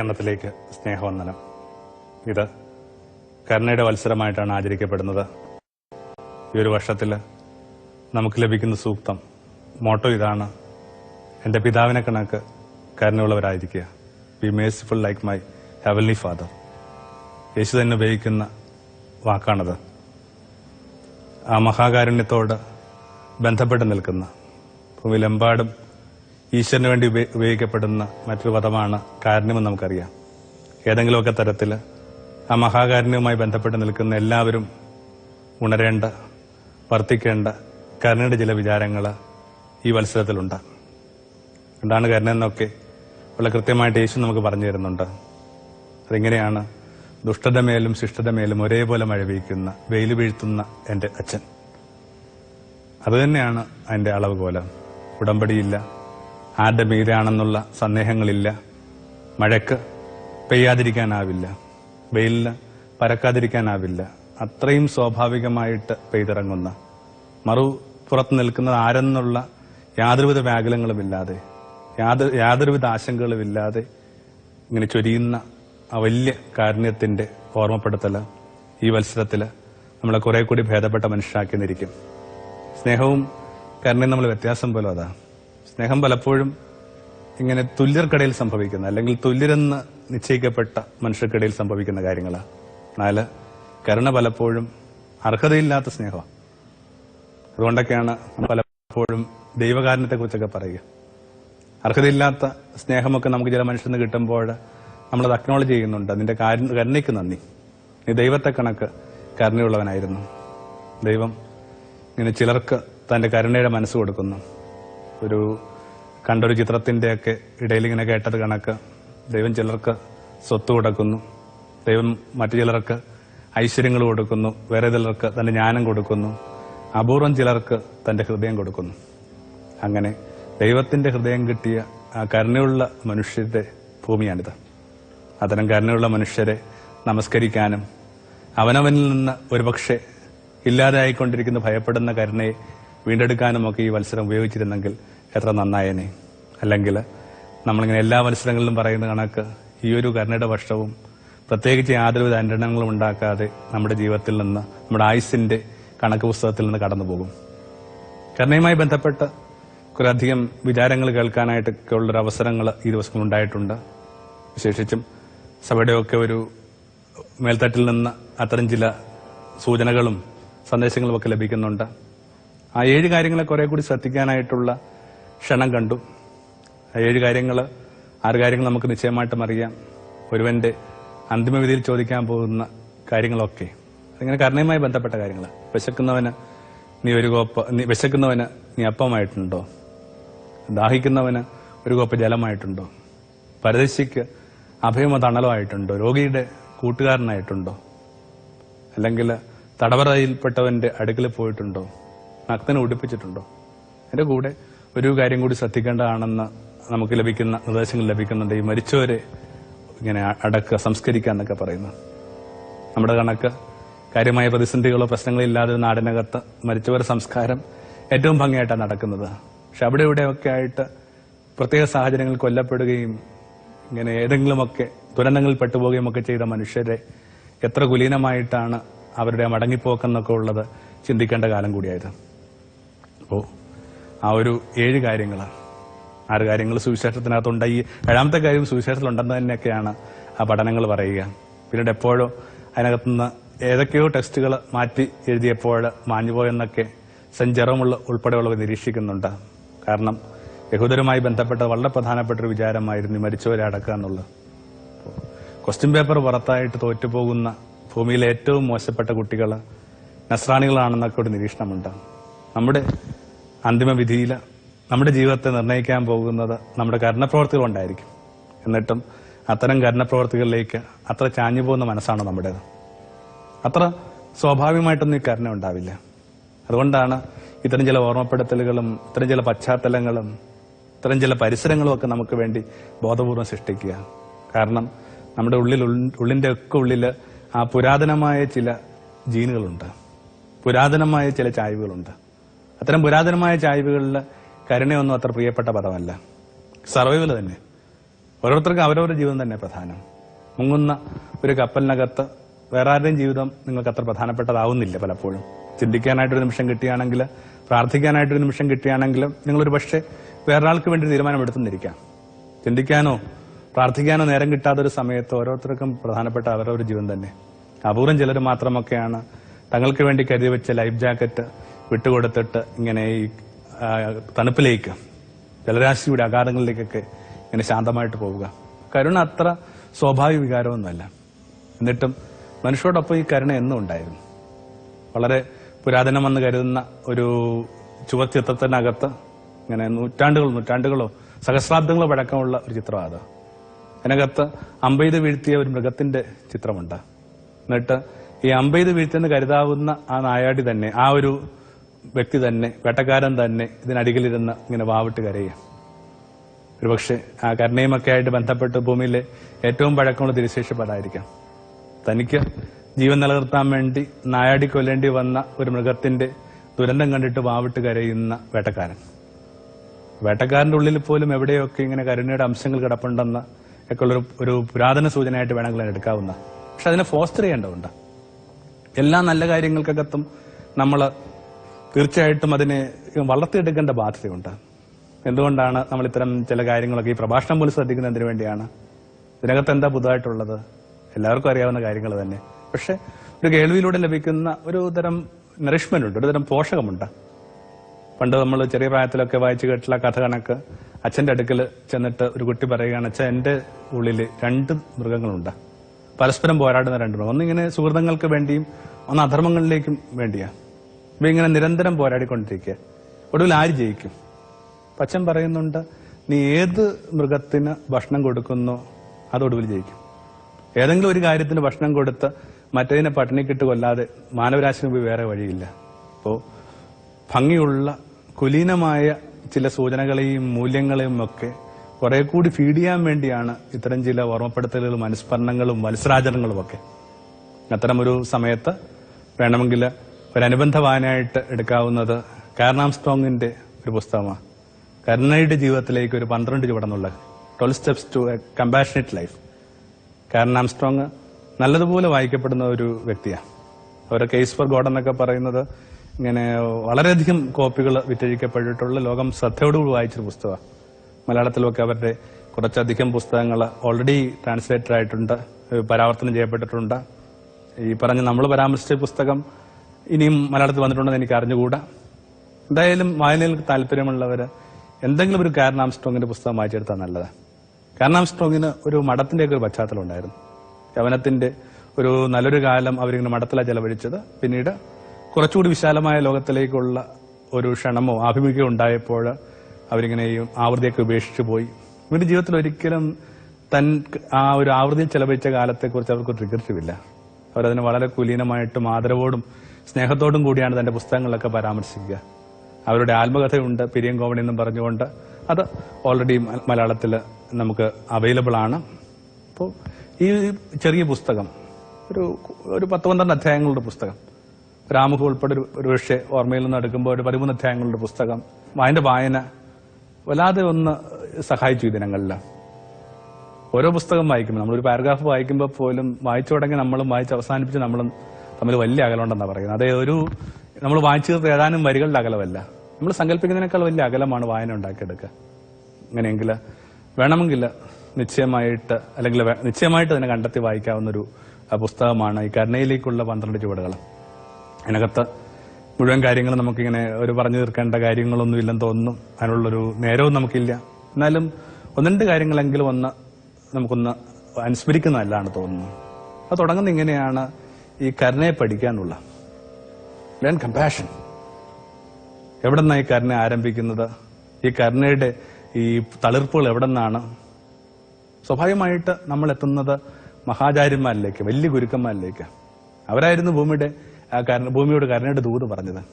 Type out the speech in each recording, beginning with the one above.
കേരളത്തിലേക്ക് സ്നേഹവന്ദനം. ഇത് കരുണയുടെ മത്സരമായിട്ടാണ് ആചരിക്കപ്പെടുന്നത്. ഈ ഒരു വർഷത്തിൽ നമുക്ക് ലഭിക്കുന്ന സൂക്തം മോട്ടോ ഇതാണ്. എന്റെ പിതാവിനെ കണക്ക് കരുണയുള്ളവരായിരിക്കുക. Be merciful like my heavenly father Yeshu തന്നെ ഉപയോഗിക്കുന്ന വാക്കാണത്. ആ മഹാകാരുണ്യത്തോട് ബന്ധപ്പെട്ട് നിൽക്കുന്ന ഭൂമിയിലെമ്പാടും ഈശ്വരന് വേണ്ടി ഉപയോഗിക്കപ്പെടുന്ന മറ്റൊരു പദമാണ് കാരുണ്യമെന്ന് നമുക്കറിയാം. ഏതെങ്കിലുമൊക്കെ തരത്തിൽ ആ മഹാകാരുണ്യവുമായി ബന്ധപ്പെട്ട് നിൽക്കുന്ന എല്ലാവരും ഉണരേണ്ട വർത്തിക്കേണ്ട കരുണയുടെ ചില വിചാരങ്ങൾ ഈ മത്സരത്തിലുണ്ട് എന്താണ് കരുണ എന്നൊക്കെ വളരെ കൃത്യമായിട്ട് യേശു നമുക്ക് പറഞ്ഞു തരുന്നുണ്ട്. അതിങ്ങനെയാണ് ദുഷ്ടത മേലും ശിഷ്ടത മേലും ഒരേപോലെ മഴ പെയ്ക്കുന്ന വെയിൽ വീഴ്ത്തുന്ന എന്റെ അച്ഛൻ. അതുതന്നെയാണ് അതിന്റെ പോലെ ഉടമ്പടിയില്ല ആരുടെ പേരാണെന്നുള്ള സന്ദേഹങ്ങളില്ല. മഴക്ക് പെയ്യാതിരിക്കാനാവില്ല. വെയിലിന് പരക്കാതിരിക്കാനാവില്ല. അത്രയും സ്വാഭാവികമായിട്ട് പെയ്തിറങ്ങുന്ന. മറു പുറത്ത് നിൽക്കുന്നത് ആരെന്നുള്ള യാതൊരുവിധ വ്യാകുലങ്ങളുമില്ലാതെ യാതൊരു യാതൊരുവിധ ആശങ്കകളുമില്ലാതെ ഇങ്ങനെ ചൊരിയുന്ന ആ വലിയ കാരുണ്യത്തിന്റെ ഓർമ്മപ്പെടുത്തൽ ഈ മത്സരത്തിൽ നമ്മളെ കുറെ കൂടി ഭേദപ്പെട്ട മനുഷ്യരാക്കി നിന്നിരിക്കും സ്നേഹവും കരുണയും നമ്മൾ വ്യത്യാസം പോലും അതാ. സ്നേഹം പലപ്പോഴും ഇങ്ങനെ തുല്യർക്കിടയിൽ സംഭവിക്കുന്ന അല്ലെങ്കിൽ തുല്യരെന്ന് നിശ്ചയിക്കപ്പെട്ട മനുഷ്യർക്കിടയിൽ സംഭവിക്കുന്ന കാര്യങ്ങളാണ് നാല് കരുണ പലപ്പോഴും അർഹതയില്ലാത്ത സ്നേഹമാണ് അതുകൊണ്ടൊക്കെയാണ് പലപ്പോഴും ദൈവകാരണത്തെ കുറിച്ചൊക്കെ പറയുക. അർഹതയില്ലാത്ത സ്നേഹമൊക്കെ നമുക്ക് ചില മനുഷ്യന് കിട്ടുമ്പോൾ നമ്മളത് അക്നോളജ് ചെയ്യുന്നുണ്ട്. കാരുണ്യ- കരുണയ്ക്ക് നന്ദി. നീ ദൈവത്തെ കണക്ക് കരുണയുള്ളവനായിരുന്നു. ദൈവം ഇങ്ങനെ ചിലർക്ക് തന്റെ കരുണയുടെ മനസ്സ് കൊടുക്കുന്നു. ഒരു കണ്ടൊരു ചിത്രത്തിന്റെയൊക്കെ ഇടയിൽ ഇങ്ങനെ കേട്ടത് കണക്ക് ദൈവം ചിലർക്ക് സ്വത്ത് കൊടുക്കുന്നു. ദൈവം മറ്റു ചിലർക്ക് ഐശ്വര്യങ്ങൾ കൊടുക്കുന്നു. വേറെ ചിലർക്ക് തന്റെ ജ്ഞാനം കൊടുക്കുന്നു. അപൂർവം ചിലർക്ക് തന്റെ ഹൃദയം കൊടുക്കുന്നു. അങ്ങനെ ദൈവത്തിന്റെ ഹൃദയം കിട്ടിയ ആ കരുണയുള്ള മനുഷ്യരുടെ ഭൂമിയാണിത്. അത്തരം കരുണയുള്ള മനുഷ്യരെ നമസ്കരിക്കാനും അവനവനിൽ നിന്ന് ഒരുപക്ഷെ ഇല്ലാതായിക്കൊണ്ടിരിക്കുന്ന ഭയപ്പെടുന്ന കരുണയെ വീണ്ടെടുക്കാനുമൊക്കെ ഈ മത്സരം ഉപയോഗിച്ചിരുന്നെങ്കിൽ എത്ര നന്നായേനെ. അല്ലെങ്കിൽ നമ്മളിങ്ങനെ എല്ലാ മത്സരങ്ങളിലും പറയുന്ന കണക്ക് ഈ ഒരു കരുണയുടെ വർഷവും പ്രത്യേകിച്ച് യാതൊരുവിധ അനുരണങ്ങളും ഉണ്ടാക്കാതെ നമ്മുടെ ജീവിതത്തിൽ നിന്ന് നമ്മുടെ ആയുസിന്റെ കണക്ക് പുസ്തകത്തിൽ നിന്ന് കടന്നു പോകും കരുണയുമായി ബന്ധപ്പെട്ട് കുറേയധികം വിചാരങ്ങൾ കേൾക്കാനായിട്ടൊക്കെ ഉള്ളൊരു അവസരങ്ങൾ ഈ ദിവസങ്ങളിൽ ഉണ്ടായിട്ടുണ്ട്. വിശേഷിച്ചും സഭയുടെയൊക്കെ ഒരു മേൽത്തട്ടിൽ നിന്ന് അത്തരം ചില സൂചനകളും സന്ദേശങ്ങളും ഒക്കെ ലഭിക്കുന്നുണ്ട്. ആ ഏഴ് കാര്യങ്ങളെ കുറെ കൂടി ശ്രദ്ധിക്കാനായിട്ടുള്ള ക്ഷണം കണ്ടു. ഏഴ് കാര്യങ്ങൾ ആറ് കാര്യങ്ങൾ നമുക്ക് നിശ്ചയമായിട്ടും അറിയാം. ഒരുവന്റെ അന്തിമവിധിയിൽ ചോദിക്കാൻ പോകുന്ന കാര്യങ്ങളൊക്കെ. അതിങ്ങനെ കരുണയുമായി ബന്ധപ്പെട്ട കാര്യങ്ങൾ. വിശക്കുന്നവന് നീ ഒരു കോപ്പ നീ വിശക്കുന്നവന് നീ അപ്പമായിട്ടുണ്ടോ? ദാഹിക്കുന്നവന് ഒരു കോപ്പ ജലമായിട്ടുണ്ടോ? പരദശിക്ക് അഭയമോ തണലോ ആയിട്ടുണ്ടോ? രോഗിയുടെ കൂട്ടുകാരനായിട്ടുണ്ടോ? അല്ലെങ്കിൽ തടവറയിൽപ്പെട്ടവന്റെ അടുക്കൽ പോയിട്ടുണ്ടോ? നഗ്നനെ ഉടുപ്പിച്ചിട്ടുണ്ടോ? എന്റെ കൂടെ ഒരു കാര്യം കൂടി ശ്രദ്ധിക്കേണ്ടതാണെന്ന് നമുക്ക് ലഭിക്കുന്ന നിർദ്ദേശങ്ങൾ ലഭിക്കുന്നുണ്ട് ഈ മരിച്ചവരെ ഇങ്ങനെ അടക്കുക സംസ്കരിക്കുക എന്നൊക്കെ പറയുന്നു നമ്മുടെ കണക്ക് കാര്യമായ പ്രതിസന്ധികളോ പ്രശ്നങ്ങളോ ഇല്ലാതെ നാടിനകത്ത് മരിച്ചവരുടെ സംസ്കാരം ഏറ്റവും ഭംഗിയായിട്ടാണ് നടക്കുന്നത്. പക്ഷെ അവിടെ ഇവിടെയൊക്കെ ആയിട്ട് പ്രത്യേക സാഹചര്യങ്ങൾ കൊല്ലപ്പെടുകയും ഇങ്ങനെ ഏതെങ്കിലുമൊക്കെ ദുരന്തങ്ങളിൽ പെട്ടുപോവുകയും ഒക്കെ ചെയ്ത മനുഷ്യരെ എത്ര കുലീനമായിട്ടാണ് അവരുടെ മടങ്ങിപ്പോക്കെന്നൊക്കെ ഉള്ളത് ചിന്തിക്കേണ്ട കാലം കൂടിയായത്. അപ്പോൾ ആ ഒരു ഏഴ് കാര്യങ്ങളാണ്. ആറ് കാര്യങ്ങൾ സുവിശേഷത്തിനകത്തുണ്ട്. ഈ ഏഴാമത്തെ കാര്യം സുവിശേഷത്തിലുണ്ടെന്ന് തന്നെയൊക്കെയാണ് ആ പഠനങ്ങൾ പറയുക. പിന്നീട് എപ്പോഴും അതിനകത്തുനിന്ന് ഏതൊക്കെയോ ടെസ്റ്റുകൾ മാറ്റി എഴുതിയപ്പോൾ മാഞ്ഞുപോയെന്നൊക്കെ ജെറോമുള്ള ഉൾപ്പെടെയുള്ളവർ നിരീക്ഷിക്കുന്നുണ്ട്. കാരണം യഹൂദരുമായി ബന്ധപ്പെട്ട വളരെ പ്രധാനപ്പെട്ട ഒരു വിചാരമായിരുന്നു മരിച്ചവരെ അടക്കുക എന്നുള്ളത്. ക്വസ്റ്റ്യൻ പേപ്പർ പുറത്തായിട്ട് തോറ്റുപോകുന്ന ഭൂമിയിലെ ഏറ്റവും മോശപ്പെട്ട കുട്ടികൾ നസ്രാണികളാണെന്നൊക്കെ ഒരു നിരീക്ഷണമുണ്ട്. നമ്മുടെ അന്തിമ വിധിയിൽ നമ്മുടെ ജീവിതത്തെ നിർണയിക്കാൻ പോകുന്നത് നമ്മുടെ കർണപ്രവർത്തികൾ ഉണ്ടായിരിക്കും എന്നിട്ടും അത്തരം കർണപ്രവർത്തികളിലേക്ക് അത്ര ചാഞ്ഞു പോകുന്ന മനസ്സാണ് നമ്മുടേത്. അത്ര സ്വാഭാവികമായിട്ടൊന്നും ഈ കരുണ ഉണ്ടാവില്ല. അതുകൊണ്ടാണ് ഇത്തരം ചില ഓർമ്മപ്പെടുത്തലുകളും ഇത്തരം ചില പശ്ചാത്തലങ്ങളും ഇത്തരം ചില പരിസരങ്ങളും ഒക്കെ നമുക്ക് വേണ്ടി ബോധപൂർവം സൃഷ്ടിക്കുക. കാരണം നമ്മുടെ ഉള്ളിൽ ഉള്ളിന്റെ ഒക്കെ ഉള്ളിൽ ആ പുരാതനമായ ചില ജീനുകളുണ്ട്. പുരാതനമായ ചില ചായ്വുകളുണ്ട്. അത്തരം പുരാതനമായ ചായ്വുകളിൽ കരുണയൊന്നും അത്ര പ്രിയപ്പെട്ട പദമല്ല. സർവൈവൽ തന്നെ. ഓരോരുത്തർക്കും അവരവരുടെ ജീവിതം തന്നെ പ്രധാനം. മുങ്ങുന്ന ഒരു കപ്പലിനകത്ത് വേറെ ആരുടെയും ജീവിതം നിങ്ങൾക്ക് അത്ര പ്രധാനപ്പെട്ടതാവുന്നില്ല പലപ്പോഴും. ചിന്തിക്കാനായിട്ടൊരു നിമിഷം കിട്ടിയാണെങ്കിൽ പ്രാർത്ഥിക്കാനായിട്ടൊരു നിമിഷം കിട്ടിയാണെങ്കിലും നിങ്ങളൊരു പക്ഷേ വേറൊരാൾക്ക് വേണ്ടി തീരുമാനമെടുത്തുന്നിരിക്കാം. ചിന്തിക്കാനോ പ്രാർത്ഥിക്കാനോ നേരം കിട്ടാത്തൊരു സമയത്ത് ഓരോരുത്തർക്കും പ്രധാനപ്പെട്ട അവരവരുടെ ജീവൻ തന്നെ. അപൂർവം ചിലർ മാത്രമൊക്കെയാണ് തങ്ങൾക്ക് വേണ്ടി കരുതി വെച്ച ലൈഫ് ജാക്കറ്റ് വിട്ടുകൊടുത്തിട്ട് ഇങ്ങനെ ഈ തണുപ്പിലേക്ക് ജലരാശിയുടെ അകാരങ്ങളിലേക്കൊക്കെ ഇങ്ങനെ ശാന്തമായിട്ട് പോവുക. കരുണ അത്ര സ്വാഭാവിക വികാരമൊന്നുമല്ല. എന്നിട്ടും മനുഷ്യരോടൊപ്പം ഈ കരുണ എന്നും ഉണ്ടായിരുന്നു. വളരെ പുരാതനമെന്ന് കരുതുന്ന ഒരു ചുവച്ചിത്രത്തിനകത്ത് ഇങ്ങനെ നൂറ്റാണ്ടുകൾ നൂറ്റാണ്ടുകളോ സഹസ്രാബ്ദങ്ങളോ പഴക്കമുള്ള ഒരു ചിത്രമാണ് അത്. അതിനകത്ത് അമ്പെയ്ത് വീഴ്ത്തിയ ഒരു മൃഗത്തിന്റെ ചിത്രമുണ്ട്. എന്നിട്ട് ഈ അമ്പെയ്ത് വീഴ്ത്തിയെന്ന് കരുതാവുന്ന ആ നായാടി തന്നെ ആ ഒരു വ്യക്തി തന്നെ വേട്ടക്കാരൻ തന്നെ ഇതിനടികിലിരുന്ന് ഇങ്ങനെ വാവിട്ട് കരയുക. ഒരുപക്ഷെ ആ കരുണയുമൊക്കെ ആയിട്ട് ബന്ധപ്പെട്ട് ഭൂമിയിലെ ഏറ്റവും പഴക്കമുള്ള തിരുശേഷിപ്പതായിരിക്കാം. തനിക്ക് ജീവൻ നിലനിർത്താൻ വേണ്ടി നായാടി കൊല്ലേണ്ടി വന്ന ഒരു മൃഗത്തിന്റെ ദുരന്തം കണ്ടിട്ട് വാവിട്ട് കരയുന്ന വേട്ടക്കാരൻ. വേട്ടക്കാരന്റെ ഉള്ളിൽ പോലും എവിടെയൊക്കെ ഇങ്ങനെ കരുണയുടെ അംശങ്ങൾ കിടപ്പുണ്ടെന്ന് ഒക്കെ ഉള്ളൊരു ഒരു പുരാതന സൂചനയായിട്ട് വേണമെങ്കിൽ എടുക്കാവുന്ന പക്ഷെ അതിനെ ഫോസ്റ്റർ ചെയ്യേണ്ടതുണ്ട്. എല്ലാ നല്ല കാര്യങ്ങൾക്കകത്തും നമ്മൾ തീർച്ചയായിട്ടും അതിനെ വളർത്തിയെടുക്കേണ്ട ബാധ്യതയുണ്ട്. എന്തുകൊണ്ടാണ് നമ്മൾ ഇത്തരം ചില കാര്യങ്ങളൊക്കെ ഈ പ്രഭാഷണം പോലും ശ്രദ്ധിക്കുന്നത് എന്തിനു വേണ്ടിയാണ്? ഇതിനകത്ത് എന്താ പുതുതായിട്ടുള്ളത്? എല്ലാവർക്കും അറിയാവുന്ന കാര്യങ്ങൾ തന്നെ. പക്ഷെ ഒരു കേൾവിയിലൂടെ ലഭിക്കുന്ന ഒരു തരം നറിഷ്മെന്റ് ഉണ്ട് ഒരുതരം പോഷകമുണ്ട്. പണ്ട് നമ്മൾ ചെറിയ പ്രായത്തിലൊക്കെ വായിച്ചു കേട്ടുള്ള കഥ കണക്ക്. അച്ഛന്റെ അടുക്കൽ ചെന്നിട്ട് ഒരു കുട്ടി പറയുകയാണ് അച്ഛൻ എന്റെ ഉള്ളിൽ രണ്ട് മൃഗങ്ങളുണ്ട്. പരസ്പരം പോരാടുന്ന രണ്ട് മൃഗം ഒന്നിങ്ങനെ സുഹൃതങ്ങൾക്ക് വേണ്ടിയും ഒന്ന് അധർമ്മങ്ങളിലേക്കും വേണ്ടിയാ. ഇവ ഇങ്ങനെ നിരന്തരം പോരാടിക്കൊണ്ടിരിക്കുക. ഒടുവിൽ ആര് ജയിക്കും? പച്ചൻ പറയുന്നുണ്ട് നീ ഏത് മൃഗത്തിന് ഭക്ഷണം കൊടുക്കുന്നോ അത് ഒടുവിൽ ജയിക്കും. ഏതെങ്കിലും ഒരു കാര്യത്തിന് ഭക്ഷണം കൊടുത്ത് മറ്റേതിനെ പട്ടിണിക്കിട്ട് കൊല്ലാതെ മാനവരാശിന് പോയി വേറെ വഴിയില്ല. അപ്പോൾ ഭംഗിയുള്ള കുലീനമായ ചില സൂചനകളെയും മൂല്യങ്ങളെയും ഒക്കെ കുറെ കൂടി ഫീഡ് ചെയ്യാൻ വേണ്ടിയാണ് ഇത്തരം ചില ഓർമ്മപ്പെടുത്തലുകളും അനുസ്മരണങ്ങളും മത്സരാചരണങ്ങളും ഒക്കെ. അത്തരമൊരു സമയത്ത് വേണമെങ്കിൽ ഒരു അനുബന്ധ വായനയായിട്ട് എടുക്കാവുന്നത് കാർണാം സ്ട്രോങ്ങിന്റെ ഒരു പുസ്തകമാണ്. കരുണയുടെ ജീവിതത്തിലേക്ക് ഒരു പന്ത്രണ്ട് ചുവടെന്നുള്ള twelve steps to a compassionate life. കാരണം ആംസ്ട്രോങ് നല്ലതുപോലെ വായിക്കപ്പെടുന്ന ഒരു വ്യക്തിയാണ്. അവരുടെ കേസ് ഫോർ ഗോഡ് എന്നൊക്കെ പറയുന്നത് ഇങ്ങനെ വളരെയധികം കോപ്പികൾ വിറ്റഴിക്കപ്പെട്ടിട്ടുള്ള ലോകം ശ്രദ്ധയോടുകൂടി വായിച്ചൊരു പുസ്തകമാണ്. മലയാളത്തിലൊക്കെ അവരുടെ കുറച്ചധികം പുസ്തകങ്ങൾ ഓൾറെഡി ട്രാൻസ്ലേറ്റഡ് ആയിട്ടുണ്ട് പരാവർത്തനം ചെയ്യപ്പെട്ടിട്ടുണ്ട്. ഈ പറഞ്ഞ നമ്മൾ പരാമർശിച്ച പുസ്തകം ഇനിയും മലയാളത്തിൽ വന്നിട്ടുണ്ടെന്ന് എനിക്ക് അറിഞ്ഞുകൂടാ. എന്തായാലും വായനയിൽ താല്പര്യമുള്ളവർ എന്തെങ്കിലും ഒരു കാരണം ആംസ്ട്രോങ്ങിന്റെ പുസ്തകം വായിച്ചെടുത്താൽ നല്ലത്. കാരണം ഒരു മഠത്തിന്റെയൊക്കെ ഒരു പശ്ചാത്തലം ഉണ്ടായിരുന്നു. യവനത്തിന്റെ ഒരു നല്ലൊരു കാലം അവരിങ്ങനെ മഠത്തിലാണ് ചെലവഴിച്ചത്. പിന്നീട് കുറച്ചുകൂടി വിശാലമായ ലോകത്തിലേക്കുള്ള ഒരു ക്ഷണമോ ആഭിമുഖ്യമോ ഉണ്ടായപ്പോൾ അവരിങ്ങനെ ഈ ആവൃത്തിയൊക്കെ ഉപേക്ഷിച്ചു പോയി. ഇവരുടെ ജീവിതത്തിൽ ഒരിക്കലും തൻ ആ ഒരു ആവൃത്തിയിൽ ചെലവഴിച്ച കാലത്തെക്കുറിച്ച് അവർക്ക് റിഗ്രറ്റീവില്ല അവരതിനെ വളരെ കുലീനമായിട്ടും ആദരവോടും സ്നേഹത്തോടും കൂടിയാണ് തന്റെ പുസ്തകങ്ങളിലൊക്കെ പരാമർശിക്കുക. അവരുടെ ആത്മകഥയുണ്ട് പിരിയം കോമഡി എന്നും പറഞ്ഞുകൊണ്ട്. അത് ഓൾറെഡി മലയാളത്തിൽ നമുക്ക് അവൈലബിൾ ആണ്. അപ്പോൾ ഈ ചെറിയ പുസ്തകം ഒരു ഒരു പത്ത് പന്ത്രണ്ട് അധ്യായങ്ങളുടെ പുസ്തകം രാമുഖ ഉൾപ്പെടെ ഒരു ഒരു ഓർമ്മയിൽ നിന്ന് എടുക്കുമ്പോൾ ഒരു പതിമൂന്ന് അധ്യായങ്ങളുടെ പുസ്തകം അതിന്റെ വായന വല്ലാതെ ഒന്ന് സഹായിച്ചു ഈ ദിനങ്ങളിൽ ഓരോ പുസ്തകം വായിക്കുമ്പോൾ നമ്മളൊരു പാരഗ്രാഫ് വായിക്കുമ്പോൾ പോലും വായിച്ചു തുടങ്ങി നമ്മളും വായിച്ച് അവസാനിപ്പിച്ച് നമ്മളും തമ്മിൽ വലിയ അകലമുണ്ടെന്നാണ് പറയുന്നത്. അതേ ഒരു നമ്മൾ വായിച്ചു തേടാനും വരികളുടെ അകലമല്ല. നമ്മൾ സങ്കല്പിക്കുന്നതിനേക്കാൾ വലിയ അകലമാണ് വായന ഉണ്ടാക്കിയെടുക്കുക. അങ്ങനെയെങ്കിൽ വേണമെങ്കിൽ നിശ്ചയമായിട്ട് അല്ലെങ്കിൽ നിശ്ചയമായിട്ട് തന്നെ കണ്ടെത്തി വായിക്കാവുന്ന ഒരു പുസ്തകമാണ് ഈ കരുണയിലേക്കുള്ള പന്ത്രണ്ട് ചുവടുകൾ. അതിനകത്ത് മുഴുവൻ കാര്യങ്ങളും നമുക്കിങ്ങനെ ഒരു പറഞ്ഞു തീർക്കേണ്ട കാര്യങ്ങളൊന്നും ഇല്ലെന്ന് തോന്നുന്നു. അതിനുള്ളൊരു നേരവും നമുക്കില്ല. എന്നാലും ഒന്ന് രണ്ട് കാര്യങ്ങളെങ്കിലും ഒന്ന് നമുക്കൊന്ന് അനുസ്മരിക്കുന്നതല്ലാണ് തോന്നുന്നു. അത് തുടങ്ങുന്ന ഇങ്ങനെയാണ് ഈ കരുണയെ പഠിക്കാനുള്ള. ലേൺ കമ്പാഷൻ എവിടെ നിന്നാണ് ഈ കരുണ ആരംഭിക്കുന്നത്? ഈ കരുണയുടെ ഈ തളിർപ്പുകൾ എവിടെ നിന്നാണ് സ്വാഭാവികമായിട്ട് നമ്മൾ എത്തുന്നത് മഹാചാര്യന്മാരിലേക്ക് വലിയ ഗുരുക്കന്മാരിലേക്ക്. അവരായിരുന്നു ഭൂമിയുടെ കരുണ ഭൂമിയുടെ കരുണയുടെ ദൂത് പറഞ്ഞത്.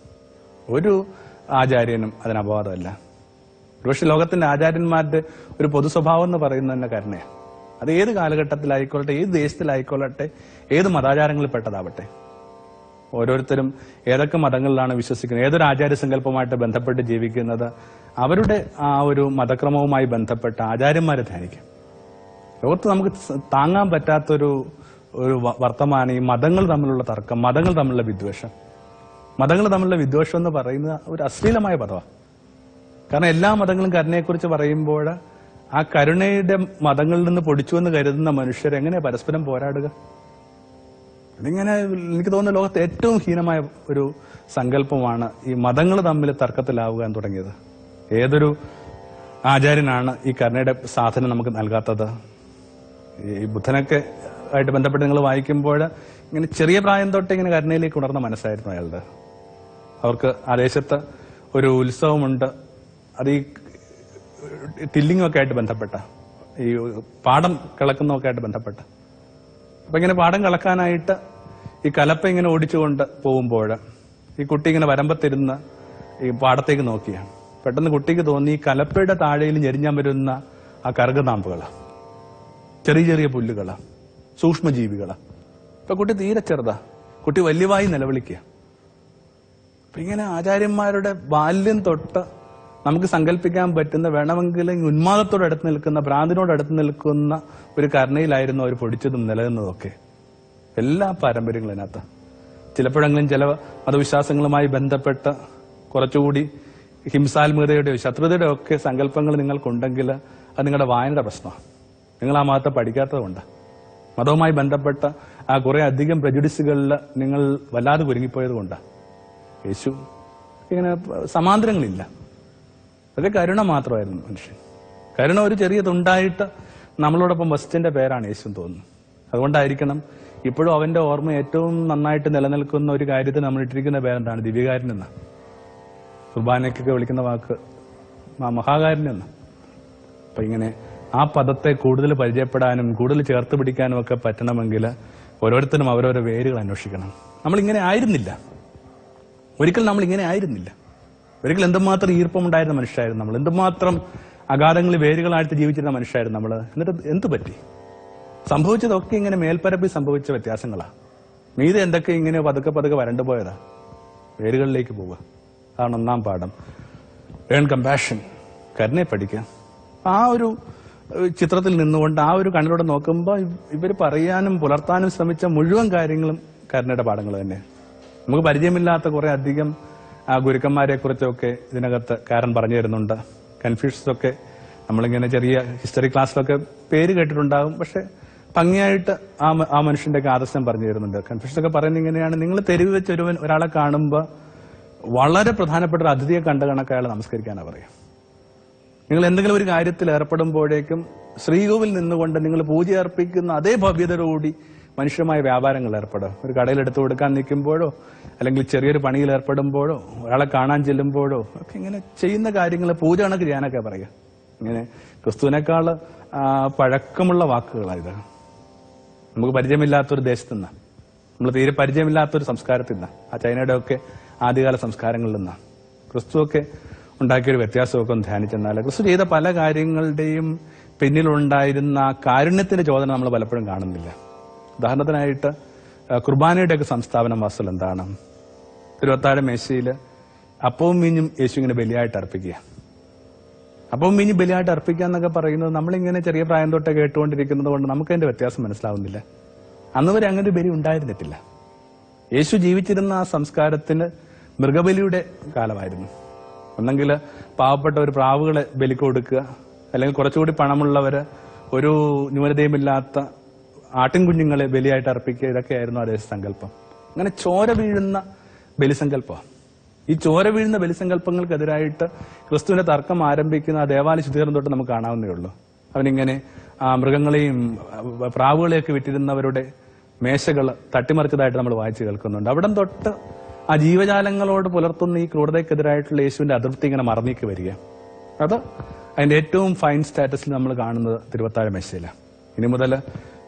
ഒരു ആചാര്യനും അതിന് അപവാദമല്ല. ഒരുപക്ഷെ ലോകത്തിന്റെ ആചാര്യന്മാരുടെ ഒരു പൊതു സ്വഭാവം എന്ന് പറയുന്നത് തന്നെ കരുണയാണ്. അത് ഏത് കാലഘട്ടത്തിലായിക്കൊള്ളട്ടെ ഏത് ദേശത്തിലായിക്കൊള്ളട്ടെ ഏത് മതാചാരങ്ങളിൽ പെട്ടതാവട്ടെ. ഓരോരുത്തരും ഏതൊക്കെ മതങ്ങളിലാണ് വിശ്വസിക്കുന്നത് ഏതൊരു ആചാര്യ സങ്കല്പമായിട്ട് ബന്ധപ്പെട്ട് ജീവിക്കുന്നത് അവരുടെ ആ ഒരു മതക്രമവുമായി ബന്ധപ്പെട്ട ആചാര്യന്മാരെ ധ്യാനിക്കും. ലോകത്ത് നമുക്ക് താങ്ങാൻ പറ്റാത്തൊരു ഒരു വർത്തമാനം ഈ മതങ്ങൾ തമ്മിലുള്ള തർക്കം മതങ്ങൾ തമ്മിലുള്ള വിദ്വേഷം. മതങ്ങൾ തമ്മിലുള്ള വിദ്വേഷം എന്ന് പറയുന്നത് ഒരു അശ്ലീലമായ പദമാണ് കാരണം എല്ലാ മതങ്ങളും കരുണയെക്കുറിച്ച് പറയുമ്പോൾ ആ കരുണയുടെ മതങ്ങളിൽ നിന്ന് പൊടിച്ചു എന്ന് കരുതുന്ന മനുഷ്യർ എങ്ങനെ പരസ്പരം പോരാടുക? ഇതിങ്ങനെ എനിക്ക് തോന്നുന്ന ലോകത്തെ ഏറ്റവും ഹീനമായ ഒരു സങ്കല്പമാണ് ഈ മതങ്ങൾ തമ്മിൽ തർക്കത്തിലാവുക എന്ന് തുടങ്ങിയത്. ഏതൊരു ആചാര്യനാണ് ഈ കരുണയുടെ സാധനം നമുക്ക് നൽകാത്തത്? ഈ ബുദ്ധനൊക്കെ ആയിട്ട് ബന്ധപ്പെട്ട് നിങ്ങൾ വായിക്കുമ്പോൾ ഇങ്ങനെ ചെറിയ പ്രായം തൊട്ട് ഇങ്ങനെ കരുണയിലേക്ക് ഉണർന്ന മനസ്സായിരുന്നു അയാളുടെ. അവർക്ക് ആ ദേശത്ത് ഒരു ഉത്സവമുണ്ട്. അത് ഈ ടില്ലിങ്ങും ഒക്കെ ആയിട്ട് ബന്ധപ്പെട്ട ഈ പാടം കിളക്കുന്നതൊക്കെ ആയിട്ട് ബന്ധപ്പെട്ട. അപ്പൊ ഇങ്ങനെ പാടം കിളക്കാനായിട്ട് ഈ കലപ്പ ഇങ്ങനെ ഓടിച്ചുകൊണ്ട് പോകുമ്പോൾ ഈ കുട്ടി ഇങ്ങനെ വരമ്പത്തിരുന്ന് ഈ പാടത്തേക്ക് നോക്കിയാണ്. പെട്ടെന്ന് കുട്ടിക്ക് തോന്നി ഈ കലപ്പയുടെ താഴെയിൽ ഞെരിഞ്ഞാൻ വരുന്ന ആ കറുകനാമ്പുകളാ ചെറിയ ചെറിയ പുല്ലുകൾ സൂക്ഷ്മജീവികൾ ഇപ്പൊ കുട്ടി തീരെ ചെറുതാ. കുട്ടി വലിയവായി നിലവിളിക്കുക. ഇങ്ങനെ ആചാര്യന്മാരുടെ ബാല്യം തൊട്ട് നമുക്ക് സങ്കല്പിക്കാൻ പറ്റുന്ന വേണമെങ്കിൽ ഉന്മാദത്തോട് അടുത്ത് നിൽക്കുന്ന ഭ്രാന്തിനോട് അടുത്ത് നിൽക്കുന്ന ഒരു കരുണയിലായിരുന്നു അവർ പൊടിച്ചതും നിലനിന്നതൊക്കെ. എല്ലാ പാരമ്പര്യങ്ങളും അതിനകത്ത്. ചിലപ്പോഴെങ്കിലും ചില മതവിശ്വാസങ്ങളുമായി ബന്ധപ്പെട്ട കുറച്ചുകൂടി ഹിംസാത്മകതയുടെയോ ശത്രുതയുടെയോ ഒക്കെ സങ്കല്പങ്ങൾ നിങ്ങൾക്കുണ്ടെങ്കിൽ അത് നിങ്ങളുടെ വായനയുടെ പ്രശ്നമാണ്. നിങ്ങൾ ആ മതത്തെ പഠിക്കാത്തതുകൊണ്ട്. മതവുമായി ബന്ധപ്പെട്ട ആ കുറെ അധികം പ്രജുഡിസുകളിൽ നിങ്ങൾ വല്ലാതെ കുരുങ്ങിപ്പോയത് കൊണ്ടാണ് യേശു ഇങ്ങനെ സമാന്തരങ്ങളില്ല. അതൊക്കെ കരുണ മാത്രമായിരുന്നു മനുഷ്യൻ. കരുണ ഒരു ചെറിയ തുണ്ടായിട്ട് നമ്മളോടൊപ്പം വസ്റ്റിന്റെ പേരാണ് യേശു തോന്നുന്നു. അതുകൊണ്ടായിരിക്കണം ഇപ്പോഴും അവന്റെ ഓർമ്മ ഏറ്റവും നന്നായിട്ട് നിലനിൽക്കുന്ന ഒരു കാര്യത്തിൽ നമ്മൾ ഇട്ടിരിക്കുന്ന പേരെന്താണ്? ദിവ്യകാരൻ എന്ന. കുർബാനയ്ക്കൊക്കെ വിളിക്കുന്ന വാക്ക് മഹാകാരൻ എന്ന. അപ്പൊ ഇങ്ങനെ ആ പദത്തെ കൂടുതൽ പരിചയപ്പെടാനും കൂടുതൽ ചേർത്ത് പിടിക്കാനും ഒക്കെ പറ്റണമെങ്കിൽ ഓരോരുത്തരും അവരോരോ വേരുകൾ അന്വേഷിക്കണം. നമ്മൾ ഇങ്ങനെ ആയിരുന്നില്ല. ഒരിക്കൽ നമ്മൾ ഇങ്ങനെ ആയിരുന്നില്ല. ഒരിക്കൽ എന്തുമാത്രം ഈർപ്പമുണ്ടായിരുന്ന മനുഷ്യരായിരുന്നു നമ്മൾ? എന്തുമാത്രം അഗാധങ്ങളിൽ വേരുകളായിട്ട് ജീവിച്ചിരുന്ന മനുഷ്യരായിരുന്നു നമ്മൾ? എന്നിട്ട് എന്ത് പറ്റി? സംഭവിച്ചതൊക്കെ ഇങ്ങനെ മേൽപ്പരപ്പിൽ സംഭവിച്ച വ്യത്യാസങ്ങളാ. മീത് എന്തൊക്കെ ഇങ്ങനെ പതുക്കെ പതുക്കെ വരണ്ടു പോയതാ? വേരുകളിലേക്ക് പോവുക. അതാണ് ഒന്നാം പാഠം. ഏൺ കമ്പാഷൻ കരുണയെ പഠിക്കുക. ആ ഒരു ചിത്രത്തിൽ നിന്നുകൊണ്ട് ആ ഒരു കണ്ണിലൂടെ നോക്കുമ്പോൾ ഇവർ പറയാനും പുലർത്താനും ശ്രമിച്ച മുഴുവൻ കാര്യങ്ങളും കരുണയുടെ പാഠങ്ങൾ തന്നെ നമുക്ക് പരിചയമില്ലാത്ത കുറെ അധികം ആ ഗുരുക്കന്മാരെ കുറിച്ചൊക്കെ ഇതിനകത്ത് കാരൻ പറഞ്ഞു തരുന്നുണ്ട്. കൺഫ്യൂഷൻസ് ഒക്കെ നമ്മളിങ്ങനെ ചെറിയ ഹിസ്റ്ററി ക്ലാസ്സിലൊക്കെ പേര് കേട്ടിട്ടുണ്ടാകും. പക്ഷെ ഭംഗിയായിട്ട് ആ ആ മനുഷ്യന്റെ ഒക്കെ ആദർശം പറഞ്ഞു തരുന്നുണ്ട്. കൺഫ്യൂഷൻസൊക്കെ പറയുന്നത് ഇങ്ങനെയാണ്. നിങ്ങൾ തെരുവ് വെച്ച് ഒരു ഒരാളെ കാണുമ്പോൾ വളരെ പ്രധാനപ്പെട്ട ഒരു അതിഥിയെ കണ്ട കണക്ക് അയാളെ നമസ്കരിക്കാനാ പറയാം നിങ്ങൾ എന്തെങ്കിലും ഒരു കാര്യത്തിൽ ഏർപ്പെടുമ്പോഴേക്കും ശ്രീകോവിൽ നിന്നുകൊണ്ട് നിങ്ങൾ പൂജ അർപ്പിക്കുന്ന അതേ ഭവ്യതയോടുകൂടി മനുഷ്യമായ വ്യാപാരങ്ങൾ ഏർപ്പെടുക. ഒരു കടയിൽ എടുത്തു കൊടുക്കാൻ നിൽക്കുമ്പോഴോ അല്ലെങ്കിൽ ചെറിയൊരു പണിയിൽ ഏർപ്പെടുമ്പോഴോ ഒരാളെ കാണാൻ ചെല്ലുമ്പോഴോ ഒക്കെ ഇങ്ങനെ ചെയ്യുന്ന കാര്യങ്ങൾ പൂജ കണക്ക് ചെയ്യാനൊക്കെ പറയുക. ഇങ്ങനെ ക്രിസ്തുവിനേക്കാൾ പഴക്കമുള്ള വാക്കുകളായത് നമുക്ക് പരിചയമില്ലാത്തൊരു ദേശത്തു നിന്നാണ് നമ്മൾ തീരെ പരിചയമില്ലാത്തൊരു സംസ്കാരത്തിൽ നിന്നാണ് ആ ചൈനയുടെ ഒക്കെ ആദ്യകാല സംസ്കാരങ്ങളിൽ നിന്നാണ് ക്രിസ്തുവൊക്കെ ഉണ്ടാക്കിയൊരു വ്യത്യാസമൊക്കെ ഒന്ന് ധ്യാനിച്ചെന്നാൽ ക്രിസ്തു ചെയ്ത പല കാര്യങ്ങളുടെയും പിന്നിലുണ്ടായിരുന്ന കാരുണ്യത്തിന്റെ ചോദന നമ്മൾ പലപ്പോഴും കാണുന്നില്ല. ഉദാഹരണത്തിനായിട്ട് കുർബാനയുടെയൊക്കെ സംസ്ഥാപനം വാസൽ എന്താണ്? തിരുവത്താഴ മേശയിൽ അപ്പവും മീഞ്ഞും യേശു ഇങ്ങനെ ബലിയായിട്ട് അർപ്പിക്കുക. അപ്പവും ഇനി ബലിയായിട്ട് അർപ്പിക്കുക എന്നൊക്കെ പറയുന്നത് നമ്മളിങ്ങനെ ചെറിയ പ്രായം തൊട്ട് കേട്ടുകൊണ്ടിരിക്കുന്നത് കൊണ്ട് നമുക്ക് അതിന്റെ വ്യത്യാസം മനസ്സിലാവുന്നില്ല. അന്ന് വരെ അങ്ങനെ ബലി ഉണ്ടായിരുന്നിട്ടില്ല. യേശു ജീവിച്ചിരുന്ന ആ സംസ്കാരത്തിന് മൃഗബലിയുടെ കാലമായിരുന്നു. ഒന്നെങ്കിൽ പാവപ്പെട്ട ഒരു പ്രാവുകളെ ബലിക്ക് കൊടുക്കുക അല്ലെങ്കിൽ കുറച്ചുകൂടി പണമുള്ളവര് ഒരു ന്യൂനതയുമില്ലാത്ത ആട്ടിൻകുഞ്ഞുങ്ങളെ ബലിയായിട്ട് അർപ്പിക്കുക ഇതൊക്കെയായിരുന്നു അതേ സങ്കല്പം. അങ്ങനെ ചോര വീഴുന്ന ബലിസങ്കല്പം. ഈ ചോര വീഴുന്ന ബലിസങ്കല്പങ്ങൾക്കെതിരായിട്ട് ക്രിസ്തുവിന്റെ തർക്കം ആരംഭിക്കുന്ന ആ ദേവാലയ ശുദ്ധീകരണം തൊട്ട് നമുക്ക് കാണാവുന്നേ ഉള്ളൂ. അവനിങ്ങനെ ആ മൃഗങ്ങളെയും ആ, പ്രാവുകളെയൊക്കെ വിറ്റിരുന്നവരുടെ മേശകൾ തട്ടിമറിച്ചതായിട്ട് നമ്മൾ വായിച്ചു കേൾക്കുന്നുണ്ട്. അവിടം തൊട്ട് ആ ജീവജാലങ്ങളോട് പുലർത്തുന്ന ഈ ക്രൂരതയ്ക്കെതിരായിട്ടുള്ള യേശുവിന്റെ അതൃപ്തി ഇങ്ങനെ മറന്നേക്ക് വരിക. അത് അതിന്റെ ഏറ്റവും ഫൈൻ സ്റ്റാറ്റസിൽ നമ്മൾ കാണുന്നത് തിരുവത്താഴ മേശയിലാണ് ഇനി മുതൽ